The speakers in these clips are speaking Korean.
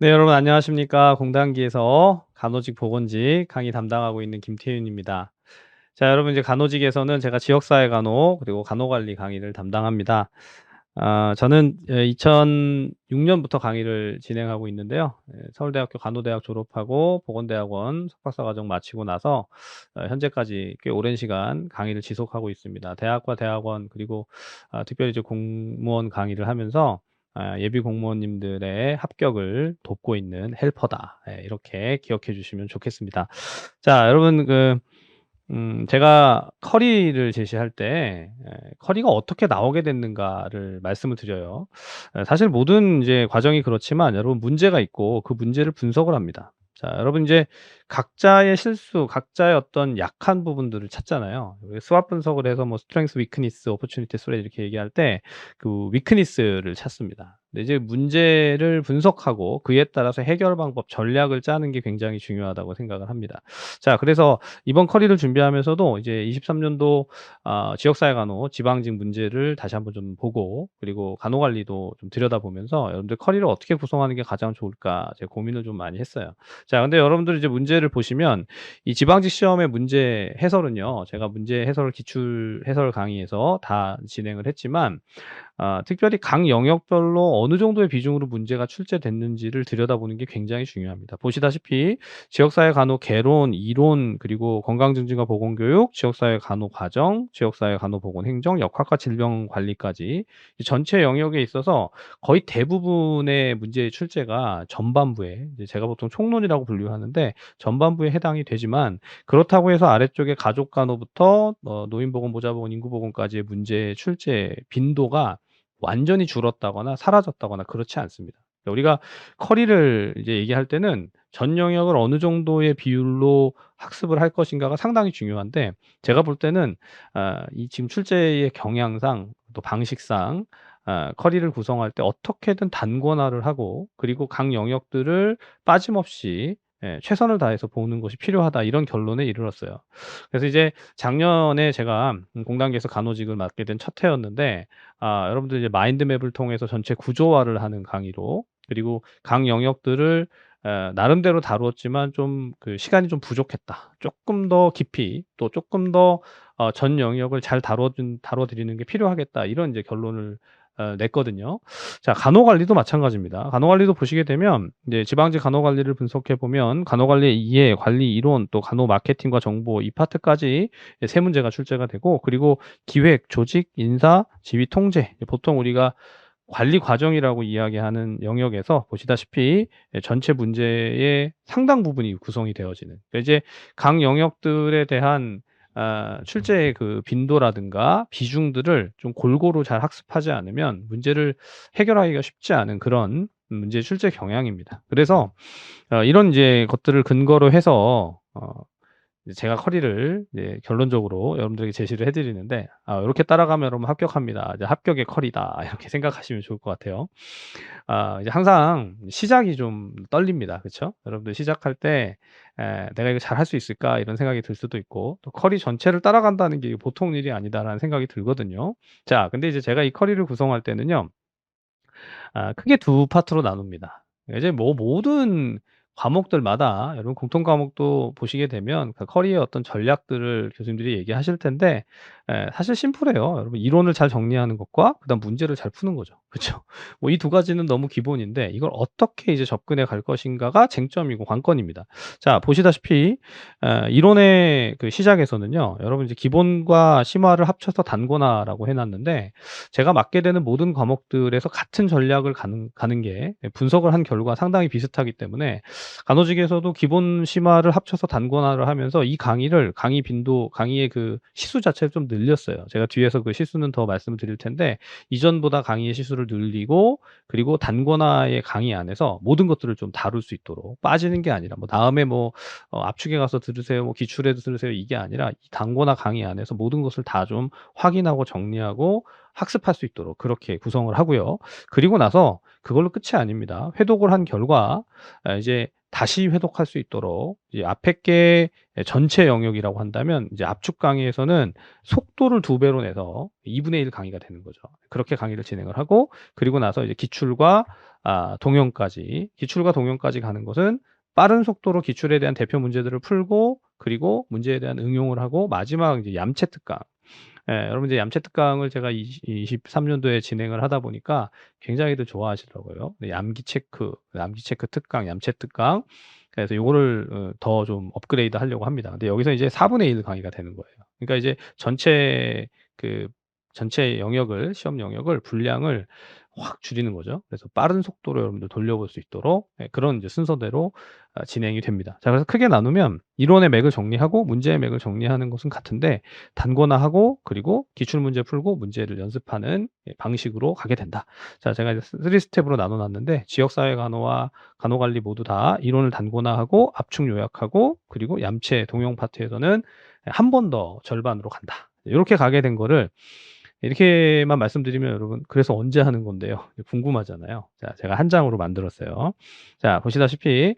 네, 여러분 안녕하십니까? 공단기에서 간호직 보건직 강의 담당하고 있는 김태윤입니다. 자, 여러분 이제 간호직에서는 제가 지역사회 간호 그리고 간호관리 강의를 담당합니다. 아, 저는 2006년부터 강의를 진행하고 있는데요. 예, 서울대학교 간호대학 졸업하고 보건대학원 석박사 과정 마치고 나서 어, 현재까지 꽤 오랜 시간 강의를 지속하고 있습니다. 대학과 대학원 그리고 아, 특별히 이제 공무원 강의를 하면서 아, 예비 공무원님들의 합격을 돕고 있는 헬퍼다. 예, 이렇게 기억해 주시면 좋겠습니다. 자, 여러분 그 음 제가 커리를 제시할 때 예, 커리가 어떻게 나오게 됐는가를 말씀을 드려요. 예, 사실 모든 이제 과정이 그렇지만 여러분 문제가 있고 그 문제를 분석을 합니다. 자, 여러분 이제 각자의 실수, 각자의 어떤 약한 부분들을 찾잖아요. 스왑 분석을 해서 뭐 스트렝스, 위크니스, 오퍼튜니티, 스레 이렇게 얘기할 때 그 위크니스를 찾습니다. 근데 이제 문제를 분석하고 그에 따라서 해결 방법, 전략을 짜는 게 굉장히 중요하다고 생각을 합니다. 자, 그래서 이번 커리를 준비하면서도 이제 23년도 아, 지역사회 간호, 지방직 문제를 다시 한번 좀 보고 그리고 간호 관리도 좀 들여다보면서 여러분들 커리를 어떻게 구성하는 게 가장 좋을까 제 고민을 좀 많이 했어요. 자, 근데 여러분들 이제 문제를 보시면 이 지방직 시험의 문제 해설은요. 제가 문제 해설 기출 해설 강의에서 다 진행을 했지만 아, 특별히 각 영역별로 어느 정도의 비중으로 문제가 출제됐는지를 들여다보는 게 굉장히 중요합니다. 보시다시피 지역사회 간호 개론, 이론, 그리고 건강증진과 보건교육, 지역사회 간호 과정, 지역사회 간호 보건 행정, 역학과 질병 관리까지 전체 영역에 있어서 거의 대부분의 문제의 출제가 전반부에 제가 보통 총론이라고 분류하는데 전반부에 해당이 되지만 그렇다고 해서 아래쪽에 가족 간호부터 어, 노인보건, 모자보건, 인구보건까지의 문제 출제 빈도가 완전히 줄었다거나 사라졌다거나 그렇지 않습니다. 그러니까 우리가 커리를 이제 얘기할 때는 전 영역을 어느 정도의 비율로 학습을 할 것인가가 상당히 중요한데 제가 볼 때는 아, 이 지금 출제의 경향상 또 방식상 아, 커리를 구성할 때 어떻게든 단권화를 하고 그리고 각 영역들을 빠짐없이 예, 최선을 다해서 보는 것이 필요하다 이런 결론에 이르렀어요. 그래서 이제 작년에 제가 음 공단계에서 간호직을 맡게 된 첫 해였는데 아 여러분들 이제 마인드맵을 통해서 전체 구조화를 하는 강의로 그리고 각 영역들을 에, 나름대로 다루었지만 좀 그 시간이 좀 부족했다. 조금 더 깊이 또 조금 더어전 영역을 잘 다뤄 준 다뤄 드리는 게 필요하겠다. 이런 이제 결론을 어 냈거든요. 자 간호관리도 마찬가지입니다. 간호관리도 보시게 되면 이제 지방직 간호관리를 분석해 보면 간호관리의 이해, 관리 이론, 또 간호 마케팅과 정보 이 파트까지 세 문제가 출제가 되고 그리고 기획, 조직, 인사, 지휘, 통제 보통 우리가 관리 과정이라고 이야기하는 영역에서 보시다시피 전체 문제의 상당 부분이 구성이 되어지는 그러니까 이제 각 영역들에 대한 아 출제의 그 빈도라든가 비중들을 좀 골고루 잘 학습하지 않으면 문제를 해결하기가 쉽지 않은 그런 문제 출제 경향입니다. 그래서 어 이런 인제 것들을 근거로 해서 어 제가 커리를 이제 결론적으로 여러분들에게 제시를 해 드리는데 아 요렇게 따라가면 여러분 합격합니다. 이제 '합격의 커리다.' 이렇게 생각하시면 좋을 것 같아요. 아 이제 항상 시작이 좀 떨립니다. 그쵸? 여러분들 시작할 때 에 '내가 이거 잘 할 수 있을까?' 이런 생각이 들 수도 있고 또 '커리 전체를 따라간다는 게 보통 일이 아니다.'라는 생각이 들거든요. 자 근데 이제 제가 이 커리를 구성할 때는요. 아 크게 두 파트로 나눕니다. 이제 뭐 모든 과목들마다 여러분 공통 과목도 보시게 되면 그 커리의 어떤 전략들을 교수님들이 얘기하실 텐데 예 사실 심플해요. 여러분 이론을 잘 정리하는 것과 그다음 문제를 잘 푸는 거죠. 그쵸? 뭐이 두 가지는 너무 기본인데 이걸 어떻게 이제 접근해 갈 것인가가 쟁점이고 관건입니다. 자 보시다시피 에 이론의 그 시작에서는요. 여러분 이제 기본과 심화를 합쳐서 단권화라고 해 놨는데 제가 맡게 되는 모든 과목들에서 같은 전략을 가는 가는 게 분석을 한 결과 상당히 비슷하기 때문에 간호직에서도 기본 심화를 합쳐서 단권화를 하면서 이 강의를 강의 빈도 강의의 그 시수 자체를 좀 늘렸어요. 제가 뒤에서 그 시수는 더 말씀을 드릴 텐데 이전보다 강의의 시수를 늘리고 그리고 단권화의 강의 안에서 모든 것들을 좀 다룰 수 있도록 빠지는 게 아니라 뭐 다음에 뭐 어 압축에 가서 들으세요. 뭐 기출에도 들으세요. 이게 아니라 이 단권화 강의 안에서 모든 것을 다 좀 확인하고 정리하고 학습할 수 있도록 그렇게 구성을 하고요. 그리고 나서 그걸로 끝이 아닙니다. 회독을 한 결과 아 이제 다시 회독할 수 있도록 이 앞에 게 전체 영역이라고 한다면 이제 압축 강의에서는 속도를 2 배로 내서 2 분의 1 강의가 되는 거죠. 그렇게 강의를 진행을 하고 그리고 나서 이제 기출과 아 동형까지 기출과 동형까지 가는 것은 빠른 속도로 기출에 대한 대표 문제들을 풀고 그리고 문제에 대한 응용을 하고 마지막 이제 얌체 특강. 예, 여러분 이제 얌체 특강을 제가 20, 23년도에 진행을 하다 보니까 굉장히들 좋아하시더라고요. 네, 얌기 체크, 얌기 체크 특강, 얌체 특강. 그래서 요거를 어, 더좀 업그레이드 하려고 합니다. 근데 여기서 이제 4분의 1 강의가 되는 거예요. 그러니까 이제 전체 그 전체 영역을 시험 영역을 분량을 확 줄이는 거죠. 그래서 빠른 속도로 여러분들 돌려볼 수 있도록 예, 그런 이제 순서대로 아, 진행이 됩니다. 자, 그래서 크게 나누면 이론의 맥을 정리하고 문제의 맥을 정리하는 것은 같은데 단권화하고 그리고 기출 문제 풀고 문제를 연습하는 예, 방식으로 가게 된다. 자, 제가 이제 3스텝으로 나눠 놨는데 지역 사회 간호와 간호 관리 모두 다 이론을 단권화하고 압축 요약하고 그리고 얌체 동영 파트에서는 한 번 더 절반으로 간다. 이렇게 가게 된 거를 이렇게만 말씀드리면 여러분 그래서 언제 하는 건데요. 궁금하잖아요. 자, 제가 한 장으로 만들었어요. 자, 보시다시피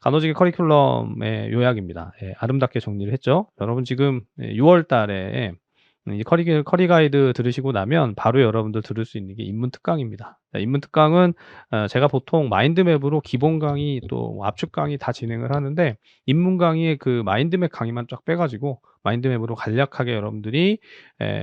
간호직의 커리큘럼의 요약입니다. 예, 아름답게 정리를 했죠. 여러분 지금 6월 달에 이 커리, 커리 가이드 들으시고 나면 바로 여러분들 들을 수 있는 게 인문 특강입니다. 인문 특강은 어, 제가 보통 마인드맵으로 기본 강의 또 압축 강의 다 진행을 하는데 인문 강의의 그 마인드맵 강의만 쫙 빼가지고 마인드맵으로 간략하게 여러분들이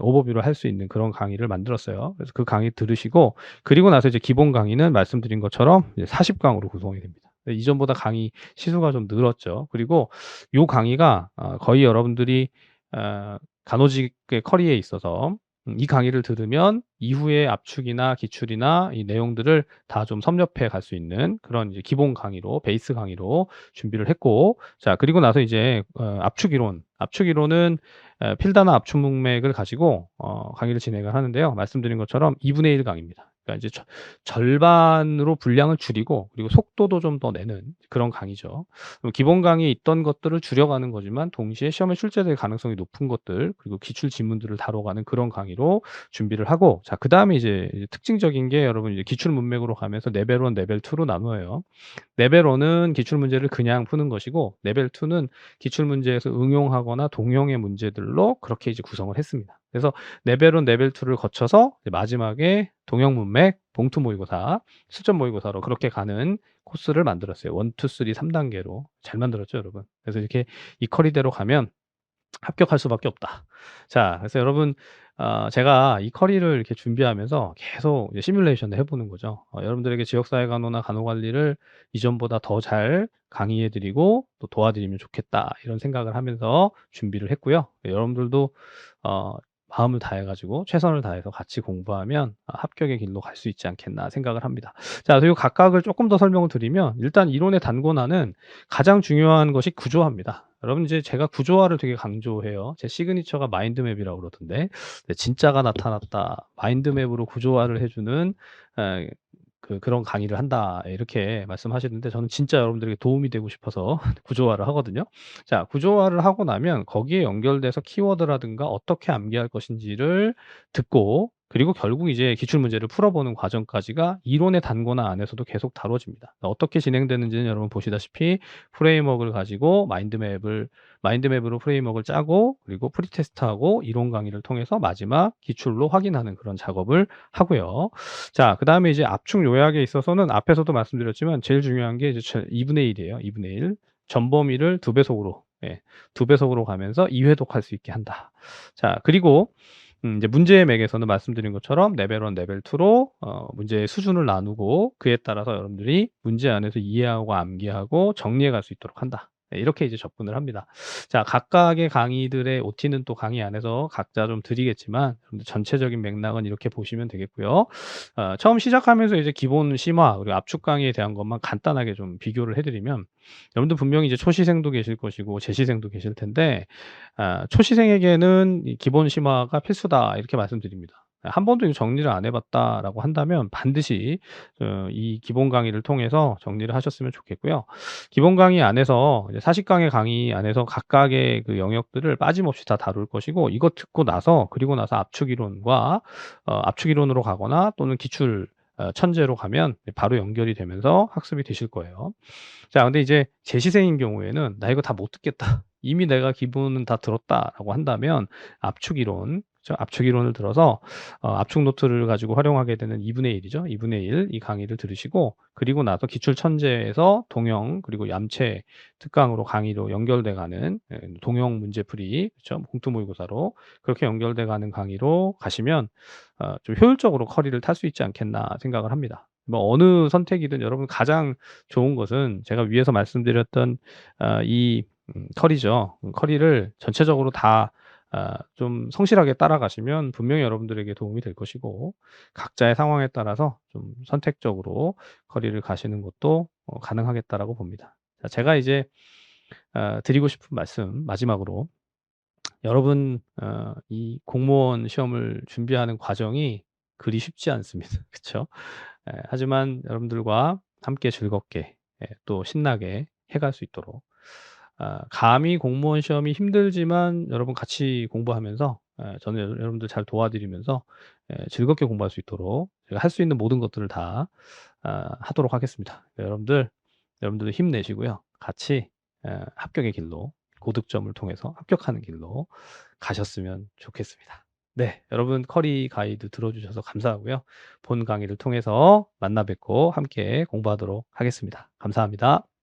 오버뷰를 할 수 있는 그런 강의를 만들었어요. 그래서 그 강의 들으시고 그리고 나서 이제 기본 강의는 말씀드린 것처럼 40강으로 구성이 됩니다. 이전보다 강의 시수가 좀 늘었죠. 그리고 요 강의가 어, 거의 여러분들이 어, 간호직의 커리에 있어서 음, 이 강의를 들으면 이후에 압축이나 기출이나 이 내용들을 다 좀 섭렵해 갈 수 있는 그런 이제 기본 강의로 베이스 강의로 준비를 했고 자 그리고 나서 이제 어, 압축 이론. 압축 이론은 에, 필다나 압축 문맥을 가지고 어, 강의를 진행을 하는데요. 말씀드린 것처럼 2분의 1 강의입니다 그러니까 이제 저, 절반으로 분량을 줄이고 그리고 속도도 좀 더 내는 그런 강의죠. 기본 강의에 있던 것들을 줄여가는 거지만 동시에 시험에 출제될 가능성이 높은 것들 그리고 기출 지문들을 다뤄가는 그런 강의로 준비를 하고 자 그 다음에 이제 특징적인 게 여러분 이제 기출 문맥으로 가면서 레벨 1, 레벨 2로 나누어요. 레벨 1은 기출 문제를 그냥 푸는 것이고 레벨 2는 기출 문제에서 응용하거나 동형의 문제들로 그렇게 이제 구성을 했습니다. 그래서 레벨 1, 레벨 2를 거쳐서 마지막에 동형 문맥, 봉투 모의고사, 수점 모의고사로 그렇게 가는 코스를 만들었어요. 1, 2, 3, 3단계로. 잘 만들었죠, 여러분. 그래서 이렇게 이 커리대로 가면 합격할 수밖에 없다. 자, 그래서 여러분 어, 제가 이 커리를 이렇게 준비하면서 계속 시뮬레이션을 해보는 거죠. 어, 여러분들에게 지역사회 간호나 간호관리를 이전보다 더 잘 강의해드리고 또 도와드리면 좋겠다 이런 생각을 하면서 준비를 했고요. 여러분들도 어, 마음을 다해가지고 최선을 다해서 같이 공부하면 아, 합격의 길로 갈 수 있지 않겠나 생각을 합니다. 자, 그리고 각각을 조금 더 설명을 드리면 일단 이론의 단권화는 가장 중요한 것이 구조화입니다. 여러분 이제 제가 구조화를 되게 강조해요. 제 시그니처가 마인드맵이라고 그러던데 진짜가 나타났다. 마인드맵으로 구조화를 해주는 에, 그 그런 강의를 한다 이렇게 말씀하시는데 저는 진짜 여러분들에게 도움이 되고 싶어서 구조화를 하거든요. 자, 구조화를 하고 나면 거기에 연결돼서 키워드라든가 어떻게 암기할 것인지를 듣고 그리고 결국 이제 기출 문제를 풀어보는 과정까지가 이론의 단권화 안에서도 계속 다뤄집니다. 어떻게 진행되는지는 여러분 보시다시피 프레임워크를 가지고 마인드맵을 마인드맵으로 프레임워크를 짜고 그리고 프리테스트하고 이론 강의를 통해서 마지막 기출로 확인하는 그런 작업을 하고요. 자, 그 다음에 이제 압축 요약에 있어서는 앞에서도 말씀드렸지만 제일 중요한 게 이제 2분의 1이에요. 2분의 1. 전범위를 두 배속으로, 예, 두 배속으로 가면서 2회독할 수 있게 한다. 자, 그리고 음, 이제 문제의 맥에서는 말씀드린 것처럼 레벨 1, 레벨 2로 어, 문제의 수준을 나누고 그에 따라서 여러분들이 문제 안에서 이해하고 암기하고 정리해 갈 수 있도록 한다. 네, 이렇게 이제 접근을 합니다. 자, 각각의 강의들의 OT는 또 강의 안에서 각자 좀 드리겠지만 전체적인 맥락은 이렇게 보시면 되겠고요. 어, 처음 시작하면서 이제 기본 심화 그리고 압축 강의에 대한 것만 간단하게 좀 비교를 해드리면 여러분들 분명히 이제 초시생도 계실 것이고 재시생도 계실 텐데 어, 초시생에게는 기본 심화가 필수다 이렇게 말씀드립니다. 한 번도 정리를 안 해봤다라고 한다면 반드시 어, 이 기본 강의를 통해서 정리를 하셨으면 좋겠고요. 기본 강의 안에서 40강의 강의 안에서 각각의 그 영역들을 빠짐없이 다 다룰 것이고 이거 듣고 나서 그리고 나서 압축 이론과 어, 압축 이론으로 가거나 또는 기출 어, 천재로 가면 바로 연결이 되면서 학습이 되실 거예요. 자, 근데 이제 재시생인 경우에는 나 이거 다 못 듣겠다. 이미 내가 기본은 다 들었다라고 한다면 압축 이론 그쵸? 압축 이론을 들어서 어 압축 노트를 가지고 활용하게 되는 2분의 1 이죠. 2분의 1 이 강의를 들으시고 그리고 나서 기출 천재에서 동형 그리고 얌체 특강으로 강의로 연결돼 가는 예 동형 문제풀이 그쵸? 공투 모의고사로 그렇게 연결돼 가는 강의로 가시면 어 좀 '효율적으로 커리를 탈 수 있지 않겠나.' 생각을 합니다. 뭐 어느 선택이든 여러분 가장 좋은 것은 제가 위에서 말씀드렸던 아이음 커리죠. 커리를 전체적으로 다 아 좀 성실하게 따라가시면 분명히 여러분들에게 도움이 될 것이고 각자의 상황에 따라서 좀 선택적으로 커리를 가시는 것도 어 가능하겠다라고 봅니다. 자 제가 이제 아 드리고 싶은 말씀 마지막으로 여러분 어 이 공무원 시험을 준비하는 과정이 그리 쉽지 않습니다. 예 하지만 여러분들과 함께 즐겁게 예또 신나게 해갈 수 있도록 아 감히 공무원 시험이 힘들지만 여러분 같이 공부하면서 예 저는 여 여러분들 잘 도와드리면서 예 즐겁게 공부할 수 있도록 제가 할 수 있는 모든 것들을 다 아 하도록 하겠습니다. 여러분들, 여러분들도 힘내시고요. 같이 예 합격의 길로 고득점을 통해서 합격하는 길로 가셨으면 좋겠습니다. 네. 여러분 커리 가이드 들어 주셔서 감사하고요. 본 강의를 통해서 만나 뵙고 함께 공부하도록 하겠습니다. 감사합니다.